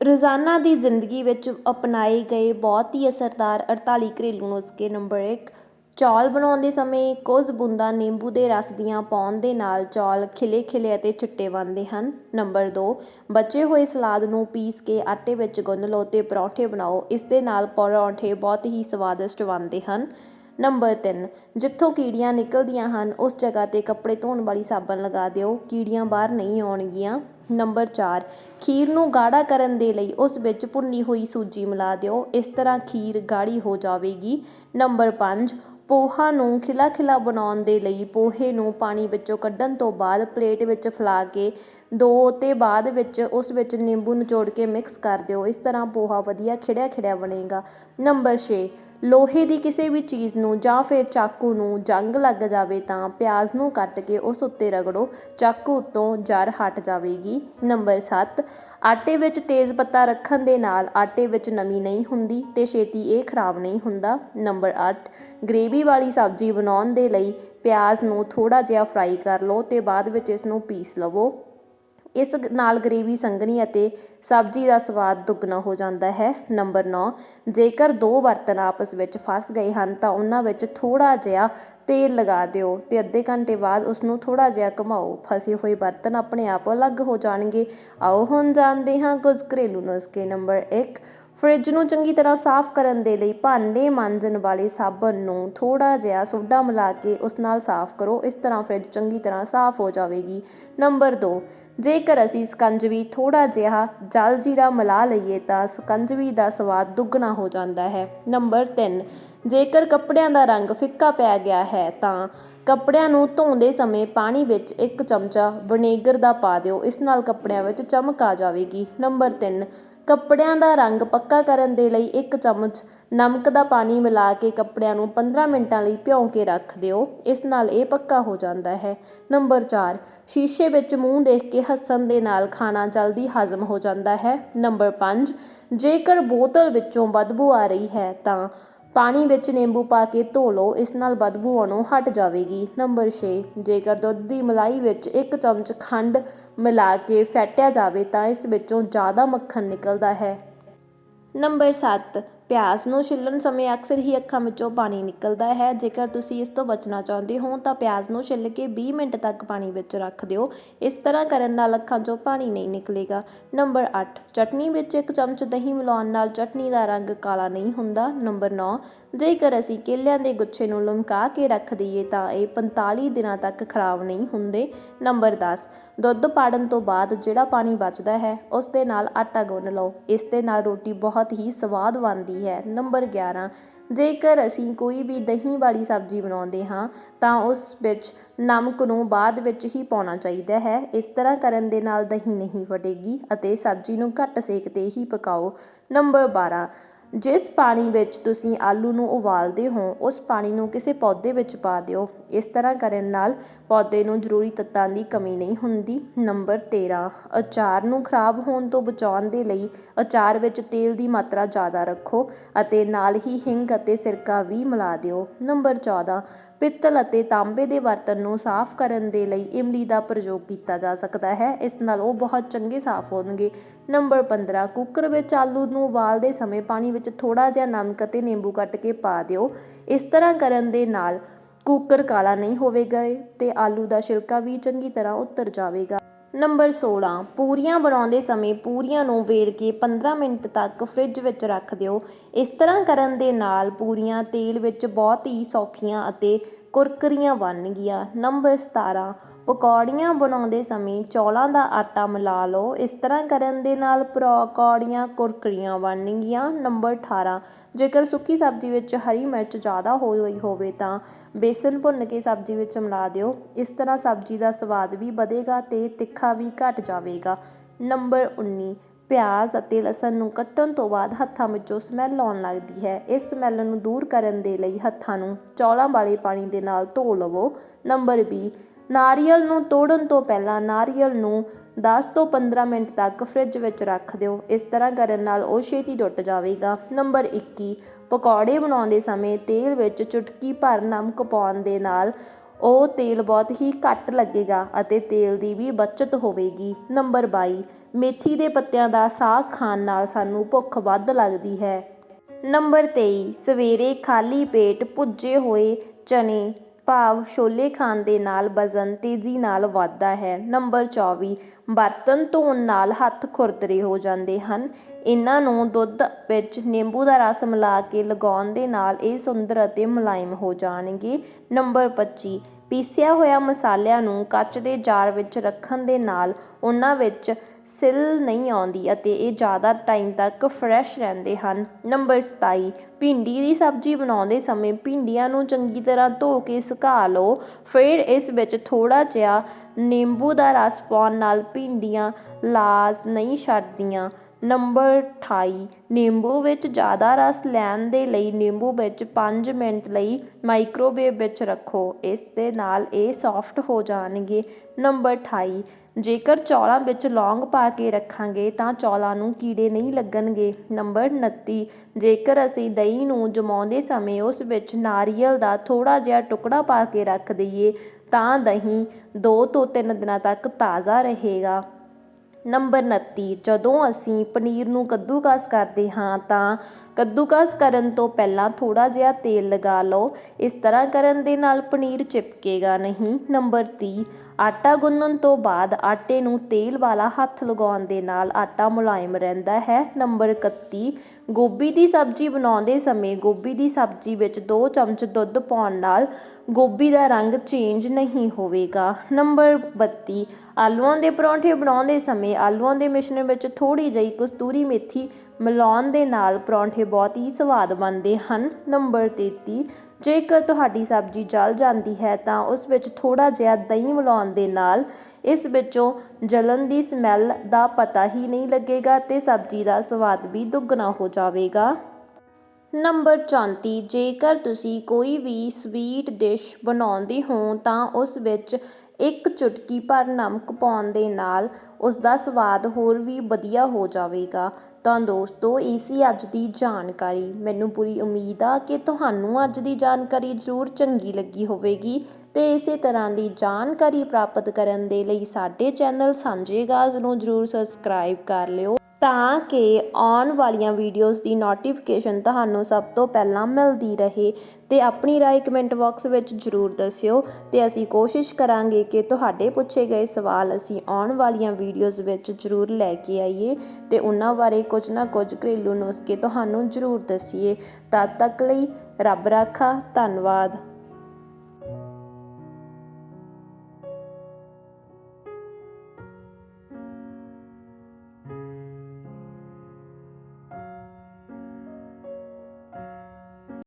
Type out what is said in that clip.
ਰੋਜ਼ਾਨਾ ਦੀ ਜ਼ਿੰਦਗੀ ਵਿੱਚ ਅਪਣਾਏ ਗਏ ਬਹੁਤ ਹੀ ਅਸਰਦਾਰ 48 ਘਰੇਲੂ ਨੁਸਖੇ ਨੰਬਰ ਇੱਕ, ਚੌਲ ਬਣਾਉਣ ਦੇ ਸਮੇਂ ਕੁਝ ਬੂੰਦਾਂ ਨਿੰਬੂ ਦੇ ਰਸ ਦੀਆਂ ਪਾਉਣ ਦੇ ਨਾਲ ਚੌਲ ਖਿਲੇ ਖਿਲੇ ਅਤੇ ਚਿੱਟੇ ਬਣਦੇ ਹਨ। ਨੰਬਰ ਦੋ, ਬਚੇ ਹੋਏ ਸਲਾਦ ਨੂੰ ਪੀਸ ਕੇ ਆਟੇ ਵਿੱਚ ਗੁੰਨ ਲਓ ਅਤੇ ਪਰੌਂਠੇ ਬਣਾਓ। ਇਸ ਦੇ ਨਾਲ ਪਰੌਂਠੇ ਬਹੁਤ ਹੀ ਸਵਾਦਿਸ਼ਟ ਬਣਦੇ ਹਨ। ਨੰਬਰ 3 ਜਿੱਥੋਂ ਕੀੜੀਆਂ ਨਿਕਲਦੀਆਂ ਹਨ, ਉਸ ਜਗ੍ਹਾ ਤੇ ਕੱਪੜੇ ਧੋਣ ਵਾਲੀ ਸਾਬਣ ਲਗਾ ਦਿਓ। ਕੀੜੀਆਂ ਬਾਹਰ ਨਹੀਂ ਆਉਣਗੀਆਂ। ਨੰਬਰ ਚਾਰ, ਖੀਰ ਨੂੰ ਗਾੜਾ ਕਰਨ ਦੇ ਲਈ ਉਸ ਵਿੱਚ ਭੁੰਨੀ ਹੋਈ ਸੂਜੀ ਮਿਲਾ ਦਿਓ। ਇਸ ਤਰ੍ਹਾਂ ਖੀਰ ਗਾੜੀ ਹੋ ਜਾਵੇਗੀ। ਨੰਬਰ ਪੰਜ, ਪੋਹਾ ਨੂੰ ਖਿਲਾ ਖਿਲਾ ਬਣਾਉਣ ਦੇ ਲਈ ਪੋਹੇ ਨੂੰ ਪਾਣੀ ਵਿੱਚੋਂ ਕੱਢਣ ਤੋਂ ਬਾਅਦ ਪਲੇਟ ਵਿੱਚ ਫੈਲਾ ਕੇ ਦੋ ਤੇ ਬਾਅਦ ਵਿੱਚ ਉਸ ਵਿੱਚ ਨਿੰਬੂ ਨਿਚੋੜ ਕੇ ਮਿਕਸ ਕਰ ਦਿਓ। ਇਸ ਤਰ੍ਹਾਂ ਪੋਹਾ ਵਧੀਆ ਖਿੜਿਆ ਖਿੜਿਆ ਬਣੇਗਾ। ਨੰਬਰ 6 ਲੋਹੇ ਦੀ ਕਿਸੇ ਵੀ ਚੀਜ਼ ਨੂੰ ਜਾਂ ਫਿਰ ਚਾਕੂ ਨੂੰ ਜੰਗ ਲੱਗ ਜਾਵੇ ਤਾਂ ਪਿਆਜ਼ ਨੂੰ ਕੱਟ ਕੇ ਉਸ ਉੱਤੇ ਰਗੜੋ, ਚਾਕੂ ਉੱਤੋਂ ਜਰ ਹਟ ਜਾਵੇਗੀ। ਨੰਬਰ ਸੱਤ, ਆਟੇ ਵਿੱਚ ਤੇਜ਼ ਪੱਤਾ ਰੱਖਣ ਦੇ ਨਾਲ ਆਟੇ ਵਿੱਚ ਨਮੀ ਨਹੀਂ ਹੁੰਦੀ ਤੇ ਛੇਤੀ ਇਹ ਖਰਾਬ ਨਹੀਂ ਹੁੰਦਾ। ਨੰਬਰ 8 ਗ੍ਰੇਵੀ ਵਾਲੀ ਸਬਜ਼ੀ ਬਣਾਉਣ ਦੇ ਲਈ ਪਿਆਜ਼ ਨੂੰ ਥੋੜਾ ਜਿਹਾ ਫਰਾਈ ਕਰ ਲਓ ਤੇ ਬਾਅਦ ਵਿੱਚ ਇਸ ਨੂੰ ਪੀਸ ਲਵੋ। ਇਸ ਨਾਲ ਗਰੇਵੀ ਸੰਘਣੀ ਅਤੇ ਸਬਜ਼ੀ ਦਾ ਸਵਾਦ ਦੁੱਗਣਾ ਹੋ ਜਾਂਦਾ ਹੈ। ਨੰਬਰ ਨੌ, ਜੇਕਰ ਦੋ ਬਰਤਨ ਆਪਸ ਵਿੱਚ ਫਸ ਗਏ ਹਨ ਤਾਂ ਉਹਨਾਂ ਵਿੱਚ ਥੋੜ੍ਹਾ ਜਿਹਾ ਤੇਲ ਲਗਾ ਦਿਓ ਅਤੇ ਅੱਧੇ ਘੰਟੇ ਬਾਅਦ ਉਸਨੂੰ ਥੋੜ੍ਹਾ ਜਿਹਾ ਘੁਮਾਓ। ਫਸੇ ਹੋਏ ਬਰਤਨ ਆਪਣੇ ਆਪ ਅਲੱਗ ਹੋ ਜਾਣਗੇ। ਆਓ ਹੁਣ ਜਾਣਦੇ ਹਾਂ ਕੁਝ ਘਰੇਲੂ ਨੁਸਖੇ। ਨੰਬਰ 1 ਫਰਿੱਜ ਨੂੰ ਚੰਗੀ ਤਰ੍ਹਾਂ ਸਾਫ਼ ਕਰਨ ਦੇ ਲਈ ਭਾਂਡੇ ਮਾਂਜਣ ਵਾਲੇ ਸਾਬਣ ਨੂੰ ਥੋੜਾ ਜਿਹਾ ਸੋਡਾ ਮਿਲਾ ਕੇ ਉਸ ਨਾਲ ਸਾਫ਼ ਕਰੋ। ਇਸ ਤਰ੍ਹਾਂ ਫਰਿੱਜ ਚੰਗੀ ਤਰ੍ਹਾਂ ਸਾਫ਼ ਹੋ ਜਾਵੇਗੀ। ਨੰਬਰ 2 ਜੇਕਰ ਅਸੀਂ ਸਕੰਜਵੀ ਥੋੜ੍ਹਾ ਜਿਹਾ ਜਲ ਜੀਰਾ ਮਿਲਾ ਲਈਏ ਤਾਂ ਸਕੰਜਵੀ ਦਾ ਸਵਾਦ ਦੁੱਗਣਾ ਹੋ ਜਾਂਦਾ ਹੈ। ਨੰਬਰ ਤਿੰਨ, ਜੇਕਰ ਕੱਪੜਿਆਂ ਦਾ ਰੰਗ ਫਿੱਕਾ ਪੈ ਗਿਆ ਹੈ ਤਾਂ ਕੱਪੜਿਆਂ ਨੂੰ ਧੋਂਦੇ ਸਮੇਂ ਪਾਣੀ ਵਿੱਚ ਇੱਕ ਚਮਚਾ ਵਿਨੇਗਰ ਦਾ ਪਾ ਦਿਓ। ਇਸ ਨਾਲ ਕੱਪੜਿਆਂ ਵਿੱਚ ਚਮਕ ਆ ਜਾਵੇਗੀ। ਨੰਬਰ ਤਿੰਨ ਕੱਪੜਿਆਂ ਦਾ ਰੰਗ ਪੱਕਾ ਕਰਨ ਦੇ ਲਈ ਇੱਕ ਚਮਚ ਨਮਕ ਦਾ ਪਾਣੀ ਮਿਲਾ ਕੇ ਕੱਪੜਿਆਂ ਨੂੰ 15 ਮਿੰਟਾਂ ਲਈ ਭਿਉਂ ਕੇ ਰੱਖ ਦਿਓ। ਇਸ ਨਾਲ ਇਹ ਪੱਕਾ ਹੋ ਜਾਂਦਾ ਹੈ। ਨੰਬਰ ਚਾਰ, ਸ਼ੀਸ਼ੇ ਵਿੱਚ ਮੂੰਹ ਦੇਖ ਕੇ ਹੱਸਣ ਦੇ ਨਾਲ ਖਾਣਾ ਜਲਦੀ ਹਜ਼ਮ ਹੋ ਜਾਂਦਾ ਹੈ। ਨੰਬਰ ਪੰਜ, ਜੇਕਰ ਬੋਤਲ ਵਿੱਚੋਂ ਬਦਬੂ ਆ ਰਹੀ ਹੈ ਤਾਂ ਪਾਣੀ ਵਿੱਚ ਨਿੰਬੂ ਪਾ ਕੇ ਧੋ ਲਓ। ਇਸ ਨਾਲ ਬਦਬੂ ਆਉਣੋਂ ਹਟ ਜਾਵੇਗੀ। ਨੰਬਰ ਛੇ, ਜੇਕਰ ਦੁੱਧ ਦੀ ਮਲਾਈ ਵਿੱਚ ਇੱਕ ਚਮਚ ਖੰਡ ਮਿਲਾ ਕੇ ਫੈਟਿਆ ਜਾਵੇ ਤਾਂ ਇਸ ਵਿੱਚੋਂ ਜ਼ਿਆਦਾ ਮੱਖਣ ਨਿਕਲਦਾ ਹੈ। ਨੰਬਰ ਸੱਤ ਪਿਆਜ਼ ਨੂੰ ਛਿੱਲਣ ਸਮੇਂ ਅਕਸਰ ਹੀ ਅੱਖਾਂ ਵਿੱਚੋਂ ਪਾਣੀ ਨਿਕਲਦਾ ਹੈ। ਜੇਕਰ ਤੁਸੀਂ ਇਸ ਤੋਂ ਬਚਣਾ ਚਾਹੁੰਦੇ ਹੋ, ਤਾਂ ਪਿਆਜ਼ ਨੂੰ ਛਿੱਲ ਕੇ 20 ਮਿੰਟ ਤੱਕ ਪਾਣੀ ਵਿੱਚ ਰੱਖ ਦਿਓ। ਇਸ ਤਰ੍ਹਾਂ ਕਰਨ ਨਾਲ ਅੱਖਾਂ 'ਚੋਂ ਪਾਣੀ ਨਹੀਂ ਨਿਕਲੇਗਾ। ਨੰਬਰ 8 ਚਟਨੀ ਵਿੱਚ ਇੱਕ ਚਮਚ ਦਹੀਂ ਮਿਲਾਉਣ ਨਾਲ ਚਟਨੀ ਦਾ ਰੰਗ ਕਾਲਾ ਨਹੀਂ ਹੁੰਦਾ। ਨੰਬਰ 9 ਜੇਕਰ ਅਸੀਂ ਕੇਲਿਆਂ ਦੇ ਗੁੱਛੇ ਨੂੰ ਲਮਕਾ ਕੇ ਰੱਖ ਦਈਏ, ਤਾਂ ਇਹ 45 ਦਿਨਾਂ ਤੱਕ ਖਰਾਬ ਨਹੀਂ ਹੁੰਦੇ। ਨੰਬਰ 10 ਦੁੱਧ ਪਾੜਨ ਤੋਂ ਬਾਅਦ ਜਿਹੜਾ ਪਾਣੀ ਬਚਦਾ ਹੈ, ਉਸ ਦੇ ਨਾਲ ਆਟਾ ਗੁੰਨ ਲਓ। ਇਸ ਦੇ ਨਾਲ ਰੋਟੀ ਬਹੁਤ ਹੀ ਸਵਾਦ ਬਣਦੀ ਹੈ। ਨੰਬਰ 11 ਜੇਕਰ ਅਸੀਂ ਕੋਈ ਵੀ ਦਹੀਂ ਵਾਲੀ ਸਬਜ਼ੀ ਬਣਾਉਂਦੇ ਹਾਂ, ਤਾਂ ਉਸ ਵਿੱਚ ਨਮਕ ਨੂੰ ਬਾਅਦ ਵਿੱਚ ਹੀ ਪਾਉਣਾ ਚਾਹੀਦਾ ਹੈ। ਇਸ ਤਰ੍ਹਾਂ ਕਰਨ ਦੇ ਨਾਲ ਦਹੀਂ ਨਹੀਂ ਫਟੇਗੀ ਅਤੇ ਸਬਜ਼ੀ ਨੂੰ ਘੱਟ ਸੇਕ 'ਤੇ ਹੀ ਪਕਾਓ। ਨੰਬਰ 12 ਜਿਸ ਪਾਣੀ ਵਿੱਚ ਤੁਸੀਂ ਆਲੂ ਨੂੰ ਉਬਾਲਦੇ ਹੋ, ਉਸ ਪਾਣੀ ਨੂੰ ਕਿਸੇ ਪੌਦੇ ਵਿੱਚ ਪਾ ਦਿਓ। ਇਸ ਤਰ੍ਹਾਂ ਕਰਨ ਨਾਲ ਪੌਦੇ ਨੂੰ ਜ਼ਰੂਰੀ ਤੱਤਾਂ ਦੀ ਕਮੀ ਨਹੀਂ ਹੁੰਦੀ। ਨੰਬਰ 13 ਅਚਾਰ ਨੂੰ ਖਰਾਬ ਹੋਣ ਤੋਂ ਬਚਾਉਣ ਦੇ ਲਈ ਅਚਾਰ ਵਿੱਚ ਤੇਲ ਦੀ ਮਾਤਰਾ ਜ਼ਿਆਦਾ ਰੱਖੋ ਅਤੇ ਨਾਲ ਹੀ ਹਿੰਗ ਅਤੇ ਸਿਰਕਾ ਵੀ ਮਿਲਾ ਦਿਓ। ਨੰਬਰ 14 ਪਿੱਤਲ ਅਤੇ ਤਾਂਬੇ ਦੇ ਬਰਤਨ ਨੂੰ ਸਾਫ਼ ਕਰਨ ਦੇ ਲਈ ਇਮਲੀ ਦਾ ਪ੍ਰਯੋਗ ਕੀਤਾ ਜਾ ਸਕਦਾ ਹੈ। ਇਸ ਨਾਲ ਉਹ ਬਹੁਤ ਚੰਗੇ ਸਾਫ਼ ਹੋਣਗੇ। ਨੰਬਰ 15 ਕੁੱਕਰ ਵਿੱਚ ਆਲੂ ਨੂੰ ਉਬਾਲਦੇ ਸਮੇਂ ਪਾਣੀ ਵਿੱਚ ਥੋੜ੍ਹਾ ਜਿਹਾ ਨਮਕ ਅਤੇ ਨਿੰਬੂ ਕੱਟ ਕੇ ਪਾ ਦਿਓ। ਇਸ ਤਰ੍ਹਾਂ ਕਰਨ ਦੇ ਨਾਲ ਕੁੱਕਰ ਕਾਲਾ ਨਹੀਂ ਹੋਵੇਗਾ ਅਤੇ ਆਲੂ ਦਾ ਛਿਲਕਾ ਵੀ ਚੰਗੀ ਤਰ੍ਹਾਂ ਉਤਰ ਜਾਵੇਗਾ। ਨੰਬਰ 16 ਪੂਰੀਆਂ ਬਣਾਉਂਦੇ ਸਮੇਂ ਪੂਰੀਆਂ ਨੂੰ ਵੇਲ ਕੇ 15 ਮਿੰਟ ਤੱਕ ਫ੍ਰਿਜ ਵਿੱਚ ਰੱਖ ਦਿਓ। ਇਸ ਤਰ੍ਹਾਂ ਕਰਨ ਦੇ ਨਾਲ ਪੂਰੀਆਂ ਤੇਲ ਵਿੱਚ ਬਹੁਤ ਹੀ ਸੌਖੀਆਂ ਅਤੇ ਕੁਰਕਰੀਆਂ ਬਣਨਗੀਆਂ ਨੰਬਰ 17 ਪਕੌੜੀਆਂ ਬਣਾਉਂਦੇ ਸਮੇਂ ਚੌਲਾਂ ਦਾ ਆਟਾ ਮਿਲਾ ਲਓ। ਇਸ ਤਰ੍ਹਾਂ ਕਰਨ ਦੇ ਨਾਲ ਪਕੌੜੀਆਂ ਕੁਰਕਰੀਆਂ ਬਣਨਗੀਆਂ ਨੰਬਰ 18 ਜੇਕਰ ਸੁੱਕੀ ਸਬਜ਼ੀ ਵਿੱਚ ਹਰੀ ਮਿਰਚ ਜ਼ਿਆਦਾ ਹੋਈ ਹੋਵੇ ਤਾਂ ਬੇਸਨ ਭੁੰਨ ਕੇ ਸਬਜ਼ੀ ਵਿੱਚ ਮਿਲਾ ਦਿਓ। ਇਸ ਤਰ੍ਹਾਂ ਸਬਜ਼ੀ ਦਾ ਸਵਾਦ ਵੀ ਵਧੇਗਾ ਅਤੇ ਤਿੱਖਾ ਵੀ ਘੱਟ ਜਾਵੇਗਾ। ਨੰਬਰ 19 ਪਿਆਜ਼ ਅਤੇ ਲਸਣ ਨੂੰ ਕੱਟਣ ਤੋਂ ਬਾਅਦ ਹੱਥਾਂ ਵਿੱਚੋਂ ਸਮੈਲ ਆਉਣ ਲੱਗਦੀ ਹੈ। ਇਸ ਸਮੈਲ ਨੂੰ ਦੂਰ ਕਰਨ ਦੇ ਲਈ ਹੱਥਾਂ ਨੂੰ ਚੌਲਾਂ ਵਾਲੇ ਪਾਣੀ ਦੇ ਨਾਲ ਧੋ ਲਵੋ। ਨੰਬਰ 20 ਨਾਰੀਅਲ ਨੂੰ ਤੋੜਨ ਤੋਂ ਪਹਿਲਾਂ ਨਾਰੀਅਲ ਨੂੰ 10 ਤੋਂ 15 ਮਿੰਟ ਤੱਕ ਫ੍ਰਿਜ ਵਿੱਚ ਰੱਖ ਦਿਓ। ਇਸ ਤਰ੍ਹਾਂ ਕਰਨ ਨਾਲ ਉਹ ਛੇਤੀ ਟੁੱਟ ਜਾਵੇਗਾ। ਨੰਬਰ 21 ਪਕੌੜੇ ਬਣਾਉਂਦੇ ਸਮੇਂ ਤੇਲ ਵਿੱਚ ਚੁਟਕੀ ਭਰ ਨਮਕ ਪਾਉਣ ਦੇ ਨਾਲ ਉਹ ਤੇਲ ਬਹੁਤ ਹੀ ਘੱਟ ਲੱਗੇਗਾ ਅਤੇ ਤੇਲ ਦੀ ਵੀ ਬੱਚਤ ਹੋਵੇਗੀ। ਨੰਬਰ ਬਾਈ, ਮੇਥੀ ਦੇ ਪੱਤਿਆਂ ਦਾ ਸਾਗ ਖਾਣ ਨਾਲ ਸਾਨੂੰ ਭੁੱਖ ਵੱਧ ਲੱਗਦੀ ਹੈ। ਨੰਬਰ ਤੇਈ, ਸਵੇਰੇ ਖਾਲੀ ਪੇਟ ਭੁੱਜੇ ਹੋਏ ਚਨੇ ਭਾਵ ਛੋਲੇ ਖਾਣ ਦੇ ਨਾਲ ਵਜ਼ਨ ਤੇਜ਼ੀ ਨਾਲ ਵੱਧਦਾ ਹੈ। ਨੰਬਰ 24 ਬਰਤਨ ਧੋਣ ਨਾਲ ਹੱਥ ਖੁਰਦਰੇ ਹੋ ਜਾਂਦੇ ਹਨ। ਇਹਨਾਂ ਨੂੰ ਦੁੱਧ ਵਿੱਚ ਨਿੰਬੂ ਦਾ ਰਸ ਮਿਲਾ ਕੇ ਲਗਾਉਣ ਦੇ ਨਾਲ ਇਹ ਸੁੰਦਰ ਅਤੇ ਮੁਲਾਇਮ ਹੋ ਜਾਣਗੇ। ਨੰਬਰ 25 ਪੀਸਿਆ ਹੋਇਆ ਮਸਾਲਿਆਂ ਨੂੰ ਕੱਚ ਦੇ ਜਾਰ ਵਿੱਚ ਰੱਖਣ ਦੇ ਨਾਲ ਉਹਨਾਂ ਵਿੱਚ ਸਿੱਲ ਨਹੀਂ ਆਉਂਦੀ ਅਤੇ ਇਹ ਜ਼ਿਆਦਾ ਟਾਈਮ ਤੱਕ ਫਰੈਸ਼ ਰਹਿੰਦੇ ਹਨ। ਨੰਬਰ 27 ਭਿੰਡੀ ਦੀ ਸਬਜ਼ੀ ਬਣਾਉਂਦੇ ਸਮੇਂ ਭਿੰਡੀਆਂ ਨੂੰ ਚੰਗੀ ਤਰ੍ਹਾਂ ਧੋ ਕੇ ਸੁਕਾ ਲਓ। ਫਿਰ ਇਸ ਵਿੱਚ ਥੋੜ੍ਹਾ ਜਿਹਾ ਨਿੰਬੂ ਦਾ ਰਸ ਪਾਉਣ ਨਾਲ ਭਿੰਡੀਆਂ ਲਾਜ਼ ਨਹੀਂ ਛੱਡਦੀਆਂ। ਨੰਬਰ 28 ਨਿੰਬੂ ਵਿੱਚ ਜ਼ਿਆਦਾ ਰਸ ਲੈਣ ਦੇ ਲਈ ਨਿੰਬੂ ਵਿੱਚ ਪੰਜ ਮਿੰਟ ਲਈ ਮਾਈਕ੍ਰੋਵੇਵ ਵਿੱਚ ਰੱਖੋ, ਇਸ ਦੇ ਨਾਲ ਇਹ ਸੋਫਟ ਹੋ ਜਾਣਗੇ। ਨੰਬਰ 28 ਜੇਕਰ ਚੌਲਾਂ ਵਿੱਚ ਲੌਂਗ ਪਾ ਕੇ ਰੱਖਾਂਗੇ ਤਾਂ ਚੌਲਾਂ ਨੂੰ ਕੀੜੇ ਨਹੀਂ ਲੱਗਣਗੇ। ਨੰਬਰ 29 ਜੇਕਰ ਅਸੀਂ ਦਹੀਂ ਨੂੰ ਜਮਾਉਂਦੇ ਸਮੇਂ ਉਸ ਵਿੱਚ ਨਾਰੀਅਲ ਦਾ ਥੋੜ੍ਹਾ ਜਿਹਾ ਟੁਕੜਾ ਪਾ ਕੇ ਰੱਖ ਦਈਏ, ਤਾਂ ਦਹੀਂ ਦੋ ਤੋਂ ਤਿੰਨ ਦਿਨਾਂ ਤੱਕ ਤਾਜ਼ਾ ਰਹੇਗਾ। ਨੰਬਰ 29 ਜਦੋਂ ਅਸੀਂ ਪਨੀਰ ਨੂੰ ਕੱਦੂਕਸ ਕਰਦੇ ਹਾਂ ਤਾਂ ਕੱਦੂਕਸ ਕਰਨ ਤੋਂ ਪਹਿਲਾਂ ਥੋੜ੍ਹਾ ਜਿਹਾ ਤੇਲ ਲਗਾ ਲਓ। ਇਸ ਤਰ੍ਹਾਂ ਕਰਨ ਦੇ ਨਾਲ ਪਨੀਰ ਚਿਪਕੇਗਾ ਨਹੀਂ। ਨੰਬਰ ਤੀਹ, ਆਟਾ ਗੁੰਨਣ ਤੋਂ ਬਾਅਦ ਆਟੇ ਨੂੰ ਤੇਲ ਵਾਲਾ ਹੱਥ ਲਗਾਉਣ ਦੇ ਨਾਲ ਆਟਾ ਮੁਲਾਇਮ ਰਹਿੰਦਾ ਹੈ। ਨੰਬਰ 31 ਗੋਭੀ ਦੀ ਸਬਜ਼ੀ ਬਣਾਉਂਦੇ ਸਮੇਂ ਗੋਭੀ ਦੀ ਸਬਜ਼ੀ ਵਿੱਚ ਦੋ ਚਮਚ ਦੁੱਧ ਪਾਉਣ ਨਾਲ ਗੋਭੀ ਦਾ ਰੰਗ ਚੇਂਜ ਨਹੀਂ ਹੋਵੇਗਾ। ਨੰਬਰ 32 ਆਲੂਆਂ ਦੇ ਪਰੌਂਠੇ ਬਣਾਉਂਦੇ ਸਮੇਂ ਆਲੂਆਂ ਦੇ ਮਿਸ਼ਰਣ ਵਿੱਚ ਥੋੜ੍ਹੀ ਜਿਹੀ ਕਸਤੂਰੀ ਮੇਥੀ ਮਿਲਾਉਣ ਦੇ ਨਾਲ ਪਰੌਂਠੇ ਬਹੁਤ ਹੀ ਸਵਾਦ ਬਣਦੇ ਹਨ। ਨੰਬਰ 33 ਜੇਕਰ ਤੁਹਾਡੀ ਸਬਜ਼ੀ ਜਲ ਜਾਂਦੀ ਹੈ ਤਾਂ ਉਸ ਵਿੱਚ ਥੋੜ੍ਹਾ ਜਿਹਾ ਦਹੀਂ ਮਿਲਾਉਣ ਦੇ ਨਾਲ ਇਸ ਵਿੱਚੋਂ ਜਲਣ ਦੀ ਸਮੈਲ ਦਾ ਪਤਾ ਹੀ ਨਹੀਂ ਲੱਗੇਗਾ ਅਤੇ ਸਬਜ਼ੀ ਦਾ ਸਵਾਦ ਵੀ ਦੁੱਗਣਾ ਹੋ ਜਾਵੇਗਾ। ਨੰਬਰ 34 ਜੇਕਰ ਤੁਸੀਂ ਕੋਈ ਵੀ ਸਵੀਟ ਡਿਸ਼ ਬਣਾਉਂਦੇ ਹੋ ਤਾਂ ਉਸ ਵਿੱਚ ਇੱਕ ਚੁਟਕੀ ਭਰ ਨਮਕ ਪਾਉਣ ਦੇ ਨਾਲ ਉਸ ਦਾ ਸਵਾਦ ਹੋਰ ਵੀ ਵਧੀਆ ਹੋ ਜਾਵੇਗਾ। ਤਾਂ ਦੋਸਤੋ, ਇਹ ਸੀ ਅੱਜ ਦੀ ਜਾਣਕਾਰੀ। ਮੈਨੂੰ ਪੂਰੀ ਉਮੀਦ ਆ ਕਿ ਤੁਹਾਨੂੰ ਅੱਜ ਦੀ ਜਾਣਕਾਰੀ ਜ਼ਰੂਰ ਚੰਗੀ ਲੱਗੀ ਹੋਵੇਗੀ ਤੇ ਇਸੇ ਤਰ੍ਹਾਂ ਦੀ ਜਾਣਕਾਰੀ ਪ੍ਰਾਪਤ ਕਰਨ ਦੇ ਲਈ ਸਾਡੇ ਚੈਨਲ ਸਾਂਝੇਗਾਜ਼ ਨੂੰ ਜ਼ਰੂਰ ਸਬਸਕ੍ਰਾਈਬ ਕਰ ਲਿਓ। ਤਾਂ ਕਿ ਆਉਣ ਵਾਲੀਆਂ ਵੀਡੀਓਜ਼ ਦੀ ਨੋਟੀਫਿਕੇਸ਼ਨ ਤੁਹਾਨੂੰ ਸਭ ਤੋਂ ਪਹਿਲਾਂ ਮਿਲਦੀ ਰਹੇ ਅਤੇ ਆਪਣੀ ਰਾਏ ਕਮੈਂਟ ਬਾਕਸ ਵਿੱਚ ਜ਼ਰੂਰ ਦੱਸਿਓ ਅਤੇ ਅਸੀਂ ਕੋਸ਼ਿਸ਼ ਕਰਾਂਗੇ ਕਿ ਤੁਹਾਡੇ ਪੁੱਛੇ ਗਏ ਸਵਾਲ ਅਸੀਂ ਆਉਣ ਵਾਲੀਆਂ ਵੀਡੀਓਜ਼ ਵਿੱਚ ਜ਼ਰੂਰ ਲੈ ਕੇ ਆਈਏ ਅਤੇ ਉਹਨਾਂ ਬਾਰੇ ਕੁਝ ਨਾ ਕੁਝ ਘਰੇਲੂ ਨੁਸਖੇ ਤੁਹਾਨੂੰ ਜ਼ਰੂਰ ਦੱਸੀਏ। ਤਦ ਤੱਕ ਲਈ ਰੱਬ ਰਾਖਾ, ਧੰਨਵਾਦ।